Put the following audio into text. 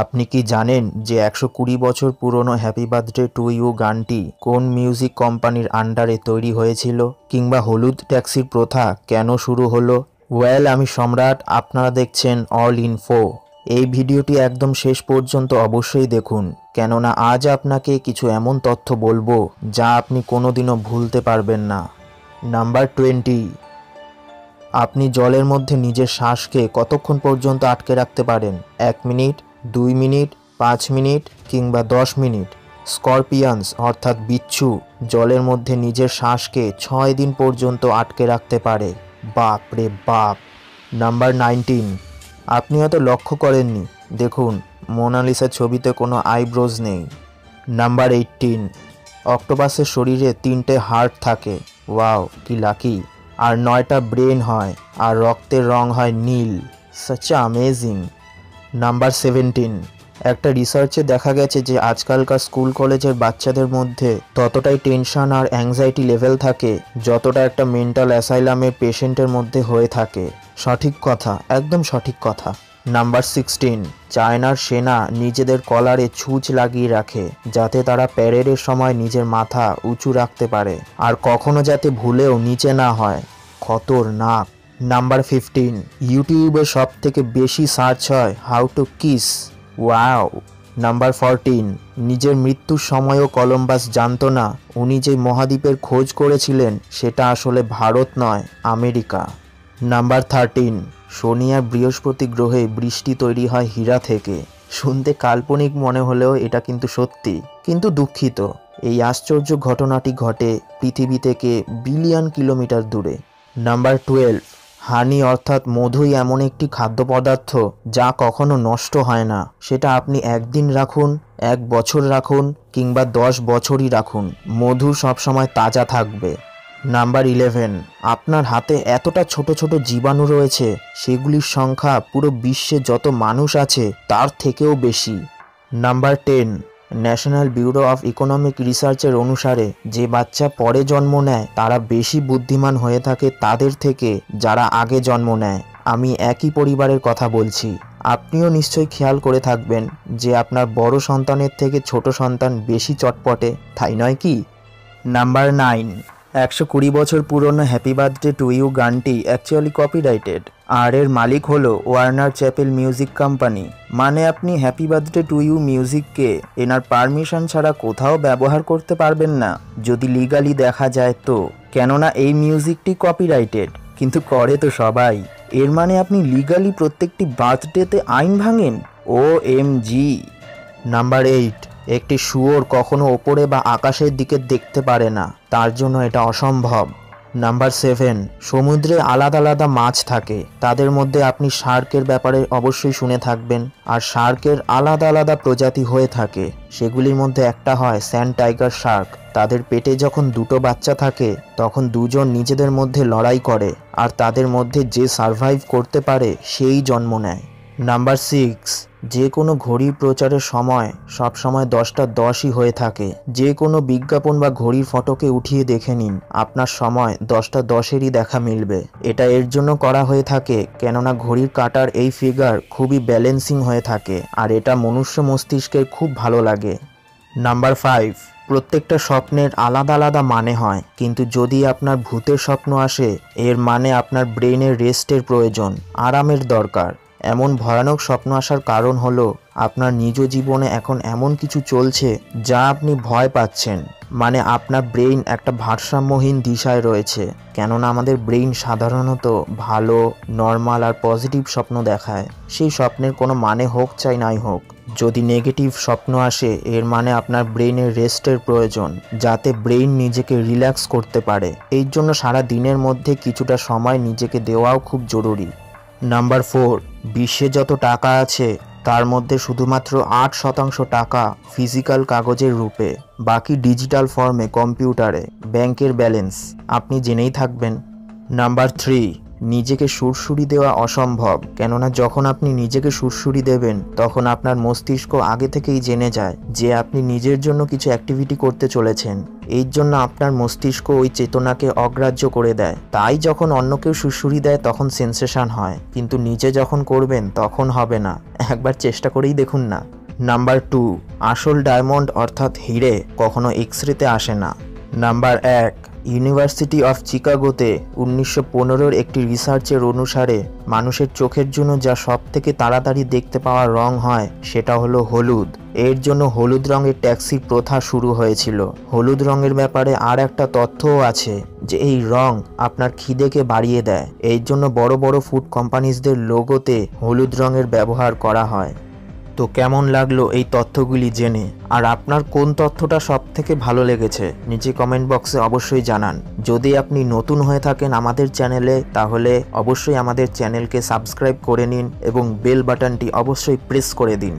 আপনি কি জানেন যে একশো কুড়ি বছর পুরনো হ্যাপি বার্থডে টু ইউ গানটি কোন মিউজিক কোম্পানির আন্ডারে তৈরি হয়েছিল কিংবা হলুদ ট্যাক্সির প্রথা কেন শুরু হলো? ওয়েল, আমি সম্রাট। আপনারা দেখছেন অল ইনফো। এই ভিডিওটি একদম শেষ পর্যন্ত অবশ্যই দেখুন, কেননা আজ আপনাকে কিছু এমন তথ্য বলব যা আপনি কোনোদিনও ভুলতে পারবেন না। Number twenty. আপনি জলের মধ্যে নিজের শ্বাসকে কতক্ষণ পর্যন্ত আটকে রাখতে পারেন? এক মিনিট। দুই মিনিট, পাঁচ মিনিট কিংবা দশ মিনিট। স্করপিয়ান্স, অর্থাৎ বিচ্ছু, জলের মধ্যে নিজের শ্বাসকে ছয় দিন পর্যন্ত আটকে রাখতে পারে। বাপ রে বাপ। Number nineteen. আপনি হয়তো লক্ষ্য করেননি। দেখুন, মোনালিসা ছবিতে কোনো আইব্রোজ নেই। নাম্বার এইটিন অক্টোপাসের শরীরে তিনটে হার্ট থাকে। ওয়াও, কি লাকি। আর নয়টা ব্রেন হয়, আর রক্তের রং হয় নীল। Such amazing number seventeen. একটা রিসার্চে দেখা গেছে যে আজকালকার স্কুল কলেজের বাচ্চাদের মধ্যে ততটাই টেনশন আর অ্যাংজাইটি লেভেল থাকে যতটা একটা মেন্টাল অ্যাসাইলামের পেশেন্টের মধ্যে হয়ে থাকে। সঠিক কথা, একদম সঠিক কথা। নাম্বার সিক্সটিন চায়নার সেনা নিজেদের কলারে ছুঁচ লাগিয়ে রাখে যাতে তারা প্যারেডের সময় নিজের মাথা উঁচু রাখতে পারে আর কখনো যাতে ভুলেও নিচে না হয়। খতরনাক। নাম্বার ফিফটিন ইউটিউবে সব থেকে বেশি সার্চ হয় how to kiss wow number fourteen নিজের মৃত্যুর সময়ও কলম্বাস জানতো না। উনি যে মহাদ্বীপের খোঁজ করেছিলেন, সেটা আসলে ভারত নয়, আমেরিকা। নাম্বার থার্টিন শনি আর বৃহস্পতি গ্রহে বৃষ্টি তৈরি হয় হীরা থেকে। শুনতে কাল্পনিক মনে হলেও এটা কিন্তু সত্যি, কিন্তু দুঃখিত। এই আশ্চর্য ঘটনাটি ঘটে পৃথিবী থেকে বিলিয়ন কিলোমিটার দূরে। নাম্বার টুয়েলভ হানি অর্থাৎ মধুই এমন একটি খাদ্য পদার্থ যা কখনো নষ্ট হয় না। সেটা আপনি একদিন রাখুন, এক বছর রাখুন, কিংবা দশ বছরই রাখুন। মধু সবসময় তাজা থাকবে। Number eleven. আপনার হাতে এতটা ছোট ছোট জীবাণু রয়েছে, সেগুলির সংখ্যা পুরো বিশ্বে যত মানুষ আছে, তার থেকেও বেশি। Number ten. National bureau of economic রিসার্চের অনুসারে, যে বাচ্চা পরে জন্ম নেয়, তারা বেশি বুদ্ধিমান হয়ে থাকে তাদের থেকে যারা আগে জন্ম নেয়। আমি একই পরিবারের কথা বলছি। আপনিও নিশ্চয়ই খেয়াল করে থাকবেন যে আপনার বড় সন্তানের থেকে ছোট সন্তান বেশি চটপটে, তাই নয় কি? Number nine. একশো কুড়ি বছর পুরনো হ্যাপি বার্থডে টু ইউ গানটি অ্যাকচুয়ালি কপিরাইটেড আর এর মালিক হলো ওয়ার্নার চ্যাপেল মিউজিক কোম্পানি মানে আপনি হ্যাপি বার্থডে টু ইউ মিউজিককে এনার পারমিশন ছাড়া কোথাও ব্যবহার করতে পারবেন না। যদি লিগালি দেখা যায় তো। কেননা এই মিউজিকটি কপিরাইটেড কিন্তু করে তো সবাই। এর মানে আপনি লিগালি প্রত্যেকটি বার্থডেতে আইন ভাঙেন? O M G number eight একটি শুয়োর কখনো ওপরে বা আকাশের দিকে দেখতে পারে না। তার জন্য এটা অসম্ভব। নাম্বার সেভেন সমুদ্রে আলাদা আলাদা মাছ থাকে। তাদের মধ্যে আপনি শার্কের ব্যাপারে অবশ্যই শুনে থাকবেন। আর শার্কের আলাদা আলাদা প্রজাতি হয়ে থাকে। সেগুলির মধ্যে একটা হয় স্যান্ড টাইগার শার্ক। তাদের পেটে যখন দুটো বাচ্চা থাকে, তখন দুজন নিজেদের মধ্যে লড়াই করে। আর তাদের মধ্যে যে সারভাইভ করতে পারে, সেই জন্ম নেয়। নাম্বার সিক্স যে কোনো ঘড়ির প্রচারের সময় সব সময় দশটা দশই হয়ে থাকে। যে কোনো বিজ্ঞাপন বা ঘড়ির ফটোকে উঠিয়ে দেখে নিন। আপনার সময় দশটা দশেরই দেখা মিলবে। এটা এর জন্য করা হয়ে থাকে কেননা ঘড়ির কাটার এই ফিগার খুবই ব্যালেন্সিং হয়ে থাকে আর এটা মনুষ্য মস্তিষ্কের খুব ভালো লাগে। নাম্বার ফাইভ প্রত্যেকটা স্বপ্নের আলাদা আলাদা মানে হয়, কিন্তু যদি আপনার ভূতের স্বপ্ন আসে, এর মানে আপনার ব্রেনের রেস্টের প্রয়োজন, আরামের দরকার। এমন ভয়ানক স্বপ্ন আসার কারণ হলো, আপনার নিজ জীবনে এখন এমন কিছু চলছে যা আপনি ভয় পাচ্ছেন। মানে আপনার ব্রেইন একটা ভারসাম্যহীন দিশায় রয়েছে। কেননা আমাদের ব্রেইন সাধারণত ভালো, নর্মাল আর পজিটিভ স্বপ্ন দেখায়। সেই স্বপ্নের কোনো মানে হোক চাই নাই হোক। যদি নেগেটিভ স্বপ্ন আসে, এর মানে আপনার ব্রেইনের রেস্টের প্রয়োজন, যাতে ব্রেইন নিজেকে রিল্যাক্স করতে পারে। এই জন্য সারা দিনের মধ্যে কিছুটা সময় নিজেকে দেওয়াও খুব জরুরি। নাম্বার ফোর বিশ্বে যত টাকা আছে, তার মধ্যে শুধুমাত্র আট শতাংশ টাকা ফিজিক্যাল কাগজের রূপে, বাকি ডিজিটাল ফর্মে কম্পিউটারে ব্যাংকের ব্যালেন্স আপনি জেনেই থাকবেন। নাম্বার থ্রি নিজেকে সুরসুরি দেওয়া অসম্ভব। কেননা যখন আপনি নিজেকে সুরসুরি দেবেন, তখন আপনার মস্তিষ্ক আগে থেকেই জেনে যায় যে আপনি নিজের জন্য কিছু অ্যাক্টিভিটি করতে চলেছেন। এই জন্য আপনার মস্তিষ্ক ওই চেতনাকে অগ্রাহ্য করে দেয়। তাই যখন অন্য কেউ সুরসুরি দেয়, তখন সেন্সেশন হয়। কিন্তু নিজে যখন করবেন, তখন হবে না। একবার চেষ্টা করেই দেখুন না। নাম্বার টু আসল ডায়মন্ড অর্থাৎ হিরে কখনো এক্স রেতে আসে না। নাম্বার এক ইউনিভার্সিটি অফ চিকাগোতে উনিশশো পনেরোর একটি রিসার্চের অনুসারে মানুষের চোখের জন্য যা সব থেকে তাড়াতাড়ি দেখতে পাওয়া রং হয়, সেটা হলো হলুদ। এর জন্য হলুদ রঙের ট্যাক্সির প্রথা শুরু হয়েছিল। হলুদ রঙের ব্যাপারে আর একটা তথ্যও আছে যে এই রং আপনার খিদেকে বাড়িয়ে দেয়। এই জন্য বড় বড় ফুড কোম্পানিজদের লোগোতে হলুদ রঙের ব্যবহার করা হয়। তো কেমন লাগল এই তথ্যগুলি জেনে? আর আপনার কোন তথ্যটা সব থেকে ভালো লেগেছে? নিচে কমেন্ট বক্সে অবশ্যই জানান। যদি আপনি নতুন হয়ে থাকেন আমাদের চ্যানেলে, তাহলে অবশ্যই আমাদের চ্যানেলকে সাবস্ক্রাইব করে নিন এবং বেল বাটনটি অবশ্যই প্রেস করে দিন।